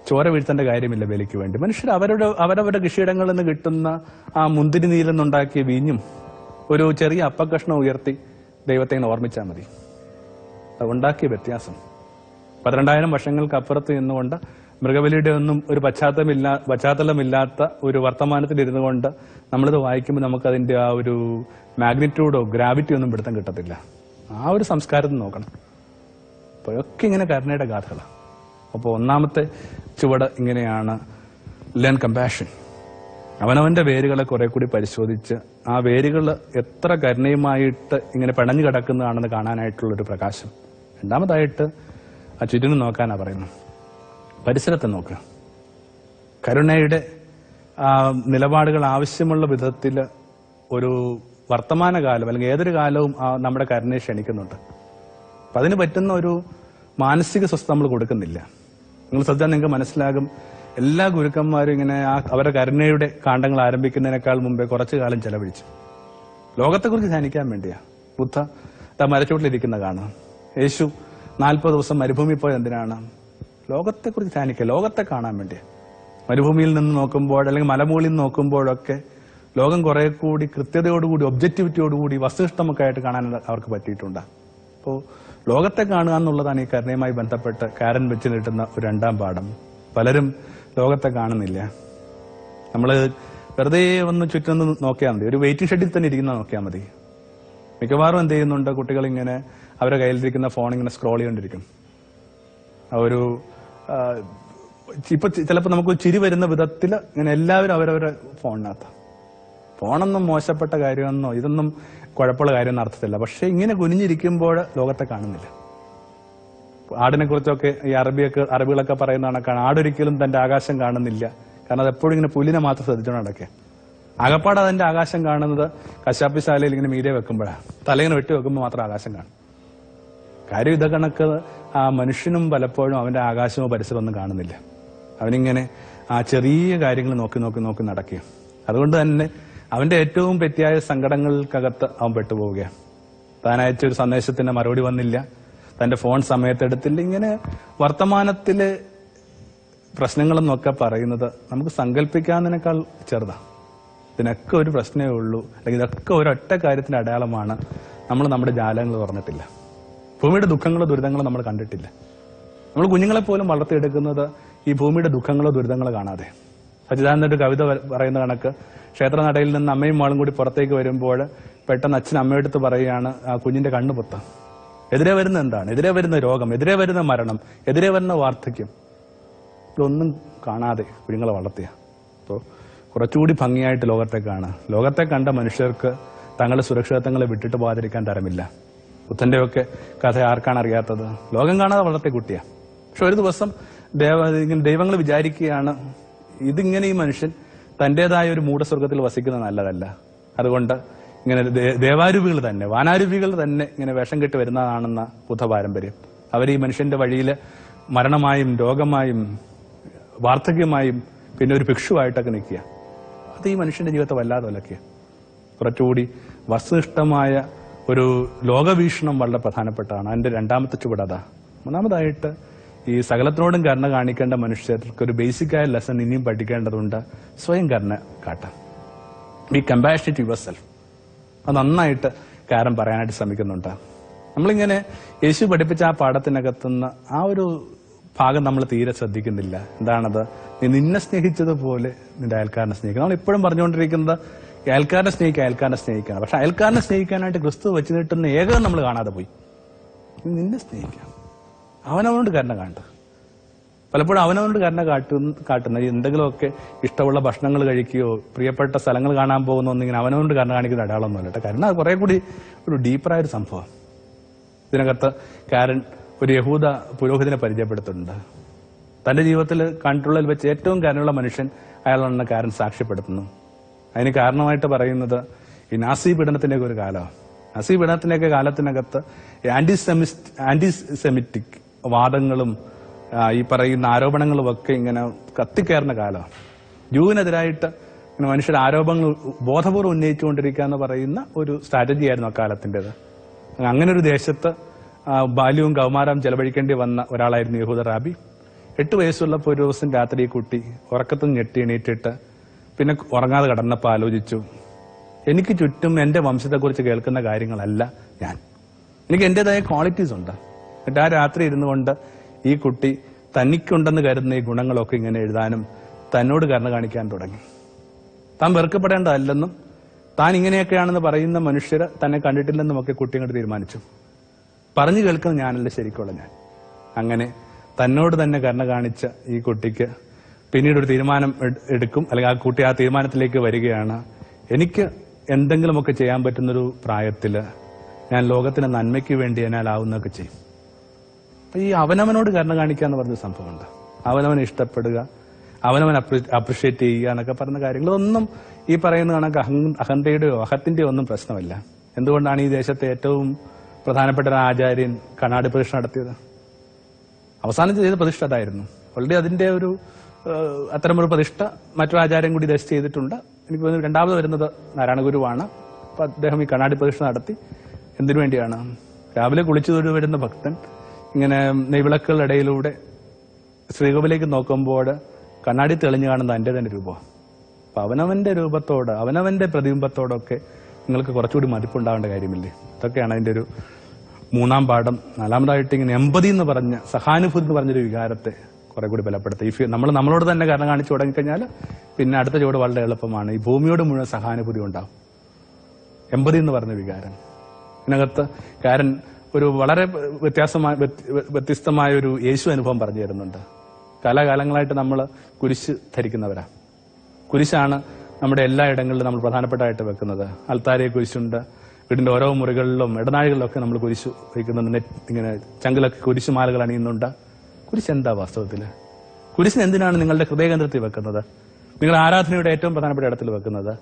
ചോര വീഴ്ത്തേണ്ട കാര്യമില്ല വിലയ്ക്ക് വേണ്ടി. മനുഷ്യർ അവരുടെ അവരവരുടെ കൃഷിയിടങ്ങളിൽ നിന്ന് കിട്ടുന്ന ആ മുന്തിരി നീരിൽ നിന്നുണ്ടാക്കിയ വീഞ്ഞും ഒരു ചെറിയ അപ്പകഷ്ണം ഉയർത്തി ദൈവത്തെ ഓർമ്മിച്ചാൽ മതി. ഉണ്ടാക്കിയ വ്യത്യാസം. പന്ത്രണ്ടായിരം വർഷങ്ങൾക്ക് അപ്പുറത്ത് നിന്നുകൊണ്ട് മൃഗബലിയുടെ ഒന്നും ഒരു പശ്ചാത്തലമില്ല പശ്ചാത്തലമില്ലാത്ത ഒരു വർത്തമാനത്തിൽ ഇരുന്നു കൊണ്ട് നമ്മളിത് വായിക്കുമ്പോൾ നമുക്ക് അതിന്റെ ആ ഒരു മാഗ്നിറ്റ്യൂഡോ ഗ്രാവിറ്റി ഒന്നും പിടുത്തം കിട്ടത്തില്ല. ആ ഒരു സംസ്കാരത്തിൽ നോക്കണം. അപ്പോഴൊക്കെ ഇങ്ങനെ കരുണയുടെ ഗാഥകളാണ് അപ്പോൾ ഒന്നാമത്തെ ചുവട് ഇങ്ങനെയാണ്. ലേൺ കമ്പാഷൻ അവനവന്റെ വേരുകളെ കുറെ കൂടി പരിശോധിച്ച് ആ വേരുകൾ എത്ര കരുണയുമായിട്ട് ഇങ്ങനെ പിണഞ്ഞു കിടക്കുന്നതാണെന്ന് കാണാനായിട്ടുള്ളൊരു പ്രകാശം. രണ്ടാമതായിട്ട് ആ ചുറ്റിനും നോക്കാനാ പറയുന്നത് പരിസരത്തെ നോക്കുക കരുണയുടെ നിലപാടുകൾ ആവശ്യമുള്ള വിധത്തിൽ ഒരു വർത്തമാനകാലം അല്ലെങ്കിൽ ഏതൊരു കാലവും നമ്മുടെ കരുണയെ ക്ഷണിക്കുന്നുണ്ട്. അപ്പം അതിന് പറ്റുന്ന ഒരു മാനസിക സ്വസ്ഥ നമ്മൾ കൊടുക്കുന്നില്ല. നിങ്ങൾ ശ്രദ്ധിച്ചാൽ നിങ്ങൾക്ക് മനസ്സിലാകും. എല്ലാ ഗുരുക്കന്മാരും ഇങ്ങനെ ആ അവരുടെ കരുണയുടെ കാണ്ഡങ്ങൾ ആരംഭിക്കുന്നതിനേക്കാൾ മുമ്പേ കുറച്ചു കാലം ചെലവഴിച്ചു. ലോകത്തെക്കുറിച്ച് ധ്യാനിക്കാൻ വേണ്ടിയാ. ബുദ്ധ ത മരച്ചോട്ടിലിരിക്കുന്ന കാണാം യേശു നാൽപ്പത് ദിവസം മരുഭൂമി പോയത് എന്തിനാണ്? ലോകത്തെക്കുറിച്ച് ധ്യാനിക്കുക. ലോകത്തെ കാണാൻ വേണ്ടിയാ. മരുഭൂമിയിൽ നിന്ന് നോക്കുമ്പോൾ അല്ലെങ്കിൽ മലമുകളിൽ നിന്ന് നോക്കുമ്പോഴൊക്കെ ലോകം കുറെ കൂടി കൃത്യതയോടുകൂടി ഒബ്ജക്ടിവിറ്റിയോടുകൂടി വസ്തുനിഷ്ഠമൊക്കെ ആയിട്ട് കാണാൻ അവർക്ക് പറ്റിയിട്ടുണ്ട്. അപ്പോൾ ലോകത്തെ കാണുക എന്നുള്ളതാണ് ഈ കരുണയുമായി ബന്ധപ്പെട്ട് കാരൻ വെച്ച് നീട്ടുന്ന ഒരു രണ്ടാം പാഠം. പലരും ലോകത്തെ കാണുന്നില്ല. നമ്മൾ വെറുതെ ഒന്ന് ചുറ്റൊന്ന് നോക്കിയാൽ മതി. ഒരു വെയിറ്റിംഗ് ഷെഡിൽ തന്നെ ഇരിക്കുന്ന നോക്കിയാൽ മതി. മിക്കവാറും എന്ത് ചെയ്യുന്നുണ്ട്? കുട്ടികൾ ഇങ്ങനെ അവരെ കയ്യിലിരിക്കുന്ന ഫോൺ ഇങ്ങനെ സ്ക്രോൾ ചെയ്തുകൊണ്ടിരിക്കും ഒരു ഇപ്പൊ ചിലപ്പോൾ നമുക്ക് ചിരി വരുന്ന വിധത്തിൽ ഇങ്ങനെ എല്ലാവരും അവരവരുടെ ഫോണിനകത്ത് ഫോണൊന്നും മോശപ്പെട്ട കാര്യമെന്നോ ഇതൊന്നും കുഴപ്പമുള്ള കാര്യം അർത്ഥത്തില്ല പക്ഷെ ഇങ്ങനെ കുനിഞ്ഞിരിക്കുമ്പോൾ ലോകത്തെ കാണുന്നില്ല. ആടിനെ കുറിച്ചൊക്കെ ഈ അറബിയൊക്കെ അറബികളൊക്കെ പറയുന്ന കണക്കാണ്. ആടൊരിക്കലും തന്റെ ആകാശം കാണുന്നില്ല. കാരണം അത് എപ്പോഴും ഇങ്ങനെ പുലിനെ മാത്രം ശ്രദ്ധിച്ചോണ്ട് അടക്കെ അകപ്പാട് അതിന്റെ ആകാശം കാണുന്നത് കശാപ്പിശാലയിൽ ഇങ്ങനെ മീരെ വെക്കുമ്പോഴാണ് തലയിങ്ങനെ വെട്ടി വെക്കുമ്പോൾ മാത്രം ആകാശം കാണും. കാര്യം ഇത കണക്ക്. ആ മനുഷ്യനും പലപ്പോഴും അവന്റെ ആകാശമോ പരിസരമൊന്നും കാണുന്നില്ല. അവനിങ്ങനെ ആ ചെറിയ കാര്യങ്ങൾ നോക്കി നോക്കി നോക്കി നടക്കുകയും അതുകൊണ്ട് തന്നെ അവന്റെ ഏറ്റവും പെറ്റിയായ സങ്കടങ്ങൾക്കകത്ത് അവൻ പെട്ടുപോവുകയാണ് താൻ അയച്ച ഒരു സന്ദേശത്തിന് മറുപടി വന്നില്ല. തന്റെ ഫോൺ സമയത്തെടുത്തില്ല. ഇങ്ങനെ വർത്തമാനത്തിലെ പ്രശ്നങ്ങളെന്നൊക്കെ പറയുന്നത് നമുക്ക് സങ്കല്പിക്കാവുന്നതിനേക്കാൾ ചെറുതാണ് ഇതിനൊക്കെ ഒരു പ്രശ്നമേ ഉള്ളൂ. അല്ലെങ്കിൽ ഇതൊക്കെ ഒരൊറ്റ കാര്യത്തിന്റെ അടയാളമാണ് നമ്മൾ നമ്മുടെ ജാലകങ്ങൾ തുറന്നിട്ടില്ല. ഭൂമിയുടെ ദുഃഖങ്ങളോ ദുരിതങ്ങളോ നമ്മൾ കണ്ടിട്ടില്ല. നമ്മൾ കുഞ്ഞുങ്ങളെ പോലും വളർത്തിയെടുക്കുന്നത് ഈ ഭൂമിയുടെ ദുഃഖങ്ങളോ ദുരിതങ്ങളോ കാണാതെ. സച്ചിദാനന്ദ ഒരു കവിത പറയുന്ന കണക്ക്. ക്ഷേത്രനടയിൽ നിന്ന് അമ്മയും മോളും കൂടി പുറത്തേക്ക് വരുമ്പോൾ പെട്ടെന്ന് അച്ഛൻ അമ്മയെടുത്ത് പറയുകയാണ് ആ കുഞ്ഞിന്റെ കണ്ണു പൊത്താം. എതിരെ വരുന്ന എന്താണ്? എതിരെ വരുന്ന രോഗം എതിരെ വരുന്ന മരണം എതിരെ വരുന്ന വാർദ്ധക്യം. ഇതൊന്നും കാണാതെ കുഞ്ഞുങ്ങളെ വളർത്തിയ. അപ്പോൾ കുറച്ചുകൂടി ഭംഗിയായിട്ട് ലോകത്തെ കാണുക ലോകത്തെ കണ്ട മനുഷ്യർക്ക് തങ്ങളുടെ സുരക്ഷിതത്വങ്ങളെ വിട്ടിട്ട് പോകാതിരിക്കാൻ തരമില്ല. ബുദ്ധന്റെയൊക്കെ കഥ ആർക്കാണ് അറിയാത്തത്? ലോകം കാണാതെ വളർത്തിയ കുട്ടിയാണ് പക്ഷെ ഒരു ദിവസം ദേവ ദൈവങ്ങൾ വിചാരിക്കുകയാണ് ഇതിങ്ങനെ ഈ മനുഷ്യൻ തന്റേതായ ഒരു മൂടസ്വർഗത്തിൽ വസിക്കുന്നത് നല്ലതല്ല. അതുകൊണ്ട് ഇങ്ങനെ ദേവാരൂപികൾ തന്നെ വാനാരൂപികൾ തന്നെ ഇങ്ങനെ വേഷം കെട്ടി വരുന്നതാണെന്ന ബുദ്ധ പാരമ്പര്യം അവർ ഈ മനുഷ്യന്റെ വഴിയിൽ മരണമായും രോഗമായും വാർദ്ധക്യമായും പിന്നെ ഒരു ഭിക്ഷുവായിട്ടൊക്കെ നിൽക്കുക. അത് ഈ മനുഷ്യന്റെ ജീവിതത്തെ വല്ലാതെ വിലക്കുക. കുറച്ചുകൂടി വസ്തുനിഷ്ഠമായ ഒരു ലോകവീക്ഷണം വളരെ പ്രധാനപ്പെട്ടതാണ് അതിന്റെ രണ്ടാമത്തെ ചുവടതാ മൂന്നാമതായിട്ട് ഈ സകലത്തിനോടും കരുണ കാണിക്കേണ്ട മനുഷ്യർക്ക് ഒരു ബേസിക് ആയ ലെസൺ ഇനിയും പഠിക്കേണ്ടതുണ്ട്. സ്വയം കരുണ കാട്ടാം ബി കമ്പാഷനറ്റ് യുവർ സെൽഫ് അത് നന്നായിട്ട് കാരം പറയാനായിട്ട് ശ്രമിക്കുന്നുണ്ട്. നമ്മളിങ്ങനെ യേശു പഠിപ്പിച്ച ആ പാഠത്തിനകത്തുനിന്ന് ആ ഒരു ഭാഗം നമ്മൾ തീരെ ശ്രദ്ധിക്കുന്നില്ല. എന്താണത്? നീ നിന്നെ സ്നേഹിച്ചതുപോലെ നിന്റെ അയൽക്കാരനെ സ്നേഹിക്കണം. നമ്മൾ ഇപ്പോഴും പറഞ്ഞുകൊണ്ടിരിക്കുന്നത് അയൽക്കാരനെ സ്നേഹിക്കുക അയൽക്കാരനെ സ്നേഹിക്കണം പക്ഷെ അയൽക്കാരനെ സ്നേഹിക്കാനായിട്ട് ക്രിസ്തു വെച്ച് നീട്ടുന്ന ഏകം നമ്മൾ കാണാതെ പോയി. നിന്നെ സ്നേഹിക്കാം അവനവനോട് കരുണ കാണണ്ട പലപ്പോഴും അവനവനോട് കരുണ കാട്ടുന്ന കാട്ടുന്ന എന്തെങ്കിലുമൊക്കെ ഇഷ്ടമുള്ള ഭക്ഷണങ്ങൾ കഴിക്കുകയോ പ്രിയപ്പെട്ട സ്ഥലങ്ങൾ കാണാൻ പോകുന്ന ഒന്നിങ്ങനെ അവനവനോട് കരുണ കാണിക്കുന്ന അടയാളമൊന്നുമല്ല കേട്ടോ കരുണ കുറെ കൂടി ഒരു ഡീപ്പറായ ഒരു സംഭവം. ഇതിനകത്ത് കാരൻ ഒരു യഹൂദ പുരോഹിതനെ പരിചയപ്പെടുത്തുന്നുണ്ട്. തന്റെ ജീവിതത്തിൽ കണ്ടിട്ടുള്ളതിൽ വെച്ച് ഏറ്റവും കരുണുള്ള മനുഷ്യൻ അയാളാണെന്ന് കാരൻ സാക്ഷ്യപ്പെടുത്തുന്നു. അതിന് കാരണമായിട്ട് പറയുന്നത് ഈ നാസി പീഡനത്തിന്റെയൊക്കെ ഒരു കാലമാണ്. നാസി പീഡനത്തിന്റെയൊക്കെ കാലത്തിനകത്ത് ആന്റി ആന്റി സെമിറ്റിക് വാദങ്ങളും ഈ പറയുന്ന ആരോപണങ്ങളും ഒക്കെ ഇങ്ങനെ കത്തിക്കയറുന്ന കാലമാണ്. ജൂവിനെതിരായിട്ട് ഇങ്ങനെ മനുഷ്യർ ആരോപണങ്ങൾ ബോധപൂർവം ഉന്നയിച്ചുകൊണ്ടിരിക്കുക എന്ന് പറയുന്ന ഒരു സ്ട്രാറ്റജി ആയിരുന്നു അക്കാലത്തിന്റെത്. അങ്ങനെ ഒരു ദേശത്ത് ബാല്യവും കൗമാരം ചെലവഴിക്കേണ്ടി വന്ന ഒരാളായിരുന്നു യഹൂദ റാബി. എട്ട് വയസ്സുള്ളപ്പോൾ ഒരു ദിവസം രാത്രി കുട്ടി ഉറക്കത്തും ഞെട്ടി എണീറ്റിട്ട് പിന്നെ ഉറങ്ങാതെ കടന്നപ്പോൾ ആലോചിച്ചു എനിക്ക് ചുറ്റും എന്റെ വംശത്തെക്കുറിച്ച് കേൾക്കുന്ന കാര്യങ്ങളല്ല ഞാൻ. എനിക്ക് എന്റേതായ ക്വാളിറ്റീസ് ഉണ്ട്. എന്നിട്ട് ആ രാത്രി ഇരുന്നു കൊണ്ട് ഈ കുട്ടി തനിക്കുണ്ടെന്ന് കരുതുന്ന ഈ ഗുണങ്ങളൊക്കെ ഇങ്ങനെ എഴുതാനും തന്നോട് കരുണ കാണിക്കാൻ തുടങ്ങി. താൻ വെറുക്കപ്പെടേണ്ടതല്ലെന്നും താൻ ഇങ്ങനെയൊക്കെയാണെന്ന് പറയുന്ന മനുഷ്യർ തന്നെ കണ്ടിട്ടില്ലെന്നും ഒക്കെ കുട്ടി അങ്ങോട്ട് തീരുമാനിച്ചു. പറഞ്ഞു കേൾക്കുന്ന ഞാനല്ല ശരിക്കുള്ള ഞാൻ. അങ്ങനെ തന്നോട് തന്നെ കരുണ കാണിച്ച ഈ കുട്ടിക്ക് പിന്നീട് ഒരു തീരുമാനം എടുക്കും അല്ലെങ്കിൽ ആ കുട്ടി ആ തീരുമാനത്തിലേക്ക് വരികയാണ്. എനിക്ക് എന്തെങ്കിലുമൊക്കെ ചെയ്യാൻ പറ്റുന്നൊരു പ്രായത്തിൽ ഞാൻ ലോകത്തിന് നന്മയ്ക്ക് വേണ്ടി എന്നാലാവുന്നൊക്കെ ചെയ്യും. ഈ അവനവനോട് കരുണ കാണിക്കുക എന്ന് പറഞ്ഞ സംഭവമുണ്ട്. അവനവനെ ഇഷ്ടപ്പെടുക അവനവൻ അപ്രിഷിയേറ്റ് ചെയ്യുക എന്നൊക്കെ പറയുന്ന കാര്യങ്ങളൊന്നും ഈ പറയുന്ന കണക്ക് അഹ അഹന്തയുടെയോ അഹത്തിന്റെയോ ഒന്നും പ്രശ്നമല്ല. എന്തുകൊണ്ടാണ് ഈ ദേശത്തെ ഏറ്റവും പ്രധാനപ്പെട്ട ഒരു ആചാര്യൻ കണ്ണാടി പ്രതിഷ്ഠ നടത്തിയത്? അവസാനം ചെയ്ത പ്രതിഷ്ഠ അതായിരുന്നു. ഓൾറെഡി അതിന്റെ ഒരു അത്തരമൊരു പ്രതിഷ്ഠ മറ്റൊരു ആചാര്യം കൂടി ദേശത്ത് ചെയ്തിട്ടുണ്ട്. എനിക്ക് തോന്നുന്നു രണ്ടാമത് വരുന്നത് നാരായണ ഗുരുവാണ് അപ്പൊ അദ്ദേഹം ഈ കണ്ണാടി പ്രതിഷ്ഠ നടത്തി. എന്തിനു വേണ്ടിയാണ്? രാവിലെ കുളിച്ചു തൊഴിൽ വരുന്ന ഭക്തൻ ഇങ്ങനെ നെയ്വിളക്കുകളുടെ ഇടയിലൂടെ ശ്രീകോവിലേക്ക് നോക്കുമ്പോൾ കണ്ണാടി തെളിഞ്ഞു കാണുന്ന എന്റെ തന്നെ രൂപം അപ്പൊ അവനവന്റെ രൂപത്തോട് അവനവന്റെ പ്രതിബിംബത്തോടൊക്കെ നിങ്ങൾക്ക് കുറച്ചുകൂടി മതിപ്പുണ്ടാവേണ്ട കാര്യമില്ലേ? ഇതൊക്കെയാണ് അതിന്റെ ഒരു മൂന്നാം പാഠം. നാലാമതായിട്ട് ഇങ്ങനെ എമ്പതി എന്ന് പറഞ്ഞ സഹാനുഭൂതി എന്ന് പറഞ്ഞൊരു വികാരത്തെ കുറെ കൂടി ബലപ്പെടുത്തുക. ഈ നമ്മൾ നമ്മളോട് തന്നെ കാരണം കാണിച്ചു തുടങ്ങിക്കഴിഞ്ഞാൽ പിന്നെ അടുത്ത ചുവട് വളരെ എളുപ്പമാണ്. ഈ ഭൂമിയോട് മുഴുവൻ സഹാനുഭൂതി ഉണ്ടാവും. എമ്പതി എന്ന് പറഞ്ഞ വികാരം. ഇതിനകത്ത് കാരൻ ഒരു വളരെ വ്യത്യാസമായ വ്യത്യ- വ്യത്യസ്തമായ ഒരു യേശു അനുഭവം പറഞ്ഞു തരുന്നുണ്ട്. കാലാകാലങ്ങളായിട്ട് നമ്മൾ കുരിശ് ധരിക്കുന്നവരാ. കുരിശാണ് നമ്മുടെ എല്ലാ ഇടങ്ങളിലും നമ്മൾ പ്രധാനപ്പെട്ടതായിട്ട് വെക്കുന്നത്. അൽത്താരെ കുരിശുണ്ട്. വീടിന്റെ ഓരോ മുറികളിലും ഇടനാഴികളിലൊക്കെ നമ്മൾ കുരിശ് വയ്ക്കുന്നുണ്ട്. ഇങ്ങനെ ചങ്കിലൊക്കെ കുരിശുമാലകൾ അണിയുന്നുണ്ട്. കുരിശ് എന്താ വാസ്തവത്തിൽ? കുരിശിന് എന്തിനാണ് നിങ്ങളുടെ ഹൃദയകേന്ദ്രത്തിൽ വെക്കുന്നത്? നിങ്ങൾ ആരാധനയുടെ ഏറ്റവും പ്രധാനപ്പെട്ട ഇടത്തിൽ വെക്കുന്നത്?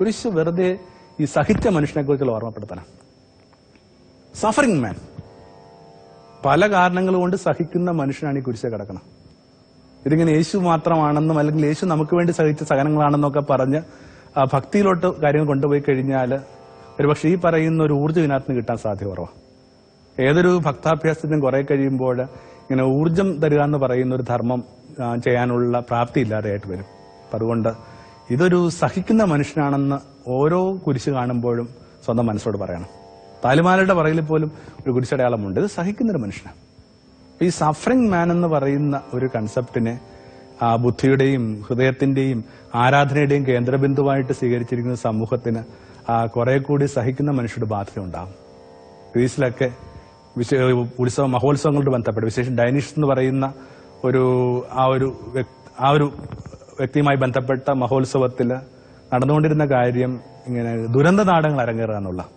കുരിശ് വെറുതെ ഈ സഹിച്ച മനുഷ്യനെ കുറിച്ചുള്ള ഓർമ്മപ്പെടുത്തണം. സഫറിംഗ് മാൻ പല കാരണങ്ങൾ കൊണ്ട് സഹിക്കുന്ന മനുഷ്യനാണ് ഈ കുരിശെ കിടക്കണം ഇതിങ്ങനെ യേശു മാത്രമാണെന്നും അല്ലെങ്കിൽ യേശു നമുക്ക് വേണ്ടി സഹിച്ച സഹനങ്ങളാണെന്നൊക്കെ പറഞ്ഞ് ഭക്തിയിലോട്ട് കാര്യങ്ങൾ കൊണ്ടുപോയി കഴിഞ്ഞാൽ ഒരുപക്ഷെ ഈ പറയുന്ന ഒരു ഊർജം ഇതിനകത്ത് കിട്ടാൻ സാധ്യത കുറവാണ് ഏതൊരു ഭക്താഭ്യാസത്തിനും കുറെ കഴിയുമ്പോൾ ഇങ്ങനെ ഊർജം തരിക എന്ന് പറയുന്ന ഒരു ധർമ്മം ചെയ്യാനുള്ള പ്രാപ്തി ഇല്ലാതെയായിട്ട് വരും. അപ്പൊ അതുകൊണ്ട് ഇതൊരു സഹിക്കുന്ന മനുഷ്യനാണെന്ന് ഓരോ കുരിശ് കാണുമ്പോഴും സ്വന്തം മനസ്സോട് പറയണം. താലിമാലയുടെ പറയിൽ പോലും ഒരു കുരിശടയാളമുണ്ട്. ഇത് സഹിക്കുന്നൊരു മനുഷ്യനാണ്. ഈ സഫറിങ് മാൻ എന്ന് പറയുന്ന ഒരു കൺസെപ്റ്റിനെ ആ ബുദ്ധിയുടെയും ഹൃദയത്തിന്റെയും ആരാധനയുടെയും കേന്ദ്രബിന്ദുവായിട്ട് സ്വീകരിച്ചിരിക്കുന്ന സമൂഹത്തിന് ആ കുറെ കൂടി സഹിക്കുന്ന മനുഷ്യരുടെ ബാധ്യത ഉണ്ടാകും ഗ്രീസിലൊക്കെ വിശ ഉത്സവ മഹോത്സവങ്ങളോട് ബന്ധപ്പെട്ട് വിശേഷം ഡൈനിഷ് എന്ന് പറയുന്ന ഒരു ആ ഒരു ആ ഒരു വ്യക്തിയുമായി ബന്ധപ്പെട്ട മഹോത്സവത്തിൽ നടന്നുകൊണ്ടിരുന്ന കാര്യം ഇങ്ങനെ ദുരന്ത നാടകങ്ങൾ അരങ്ങേറുക എന്നുള്ള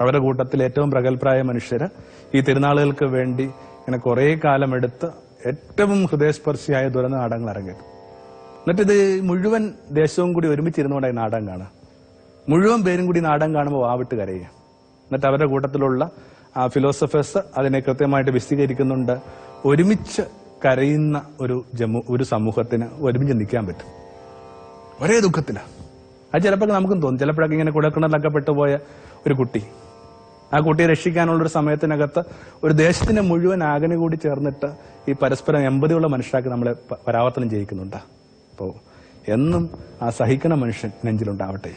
അവരുടെ കൂട്ടത്തിൽ ഏറ്റവും പ്രഗത്ഭരായ മനുഷ്യർ ഈ തിരുനാളുകൾക്ക് വേണ്ടി ഇങ്ങനെ കുറെ കാലം എടുത്ത് ഏറ്റവും ഹൃദയസ്പർശിയായ ദുരന്ത നാടകങ്ങൾ ഇറങ്ങിയത് എന്നിട്ട് ഇത് മുഴുവൻ ദേശവും കൂടി ഒരുമിച്ചിരുന്നുകൊണ്ട് ഈ നാടകം കാണുക. മുഴുവൻ പേരും കൂടി നാടകം കാണുമ്പോൾ വാവിട്ട് കരയുക. എന്നിട്ട് അവരുടെ കൂട്ടത്തിലുള്ള ആ ഫിലോസഫേഴ്സ് അതിനെ കൃത്യമായിട്ട് വിശദീകരിക്കുന്നുണ്ട്. ഒരുമിച്ച് കരയുന്ന ഒരു ജമ്മു ഒരു സമൂഹത്തിന് ഒരുമിച്ച് നിൽക്കാൻ പറ്റും. ഒരേ ദുഃഖത്തിലാണ് അത് ചിലപ്പോൾ നമുക്കും തോന്നും. ചിലപ്പോഴൊക്കെ ഇങ്ങനെ കുടക്കിണറിലൊക്കെ പെട്ടുപോയ ഒരു കുട്ടി. ആ കുട്ടിയെ രക്ഷിക്കാനുള്ള ഒരു സമയത്തിനകത്ത് ഒരു ദേശത്തിന്റെ മുഴുവൻ ആകനെ കൂടി ചേർന്നിട്ട് ഈ പരസ്പരം എമ്പതിയുള്ള മനുഷ്യരാക്കി നമ്മളെ പരാവർത്തനം ചെയ്യിക്കുന്നുണ്ട്. അപ്പോ എന്നും ആ സഹിക്കണ മനുഷ്യൻ നെഞ്ചിലുണ്ടാവട്ടെ.